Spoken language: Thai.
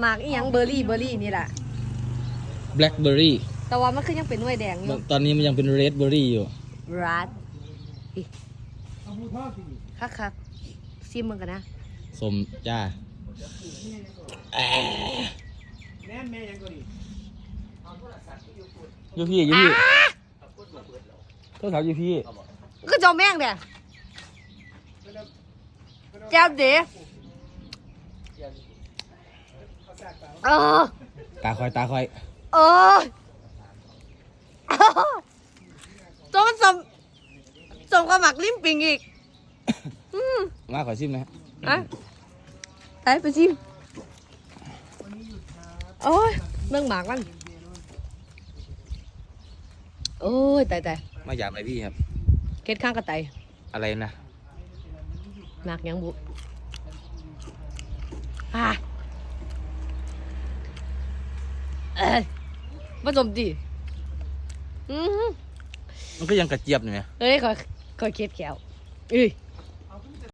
หมากอีหยังเบอร์รี่เบอร์รี่นี่แหละ แบล็คเบอร์รี่แต่ว่ามันคือยังเป็นหน่วยแดงอยู่ตอนนี้มันยังเป็นเรดเบอร์รี่อยู่รัดคักคักซิมมึงกันนะสมจ้าแม่แม่ยังก็ดียูพี่ยูพี่โทษครับยูพี่ก็จอมแม่งเด้แจ้วเด้ เออตาคอยตาคอยเออตัวมันสมสมกับหมักลิ้มปิงอีก อืมมาขอชิมนะฮะอะไปไปชิมโอ้ยเรื่องหมากมันโอ้ยตายตายมาหยาบอะไรพี่ครับเก็ดข้างกระต่ายอะไรนะหมากหยังบุอะเอ้ย ผสมดีอือหือมันก็ยังกระเจี๊ยบอยู่ไหมเฮ้ยคอยคอยเก็ดแขวเอ้ย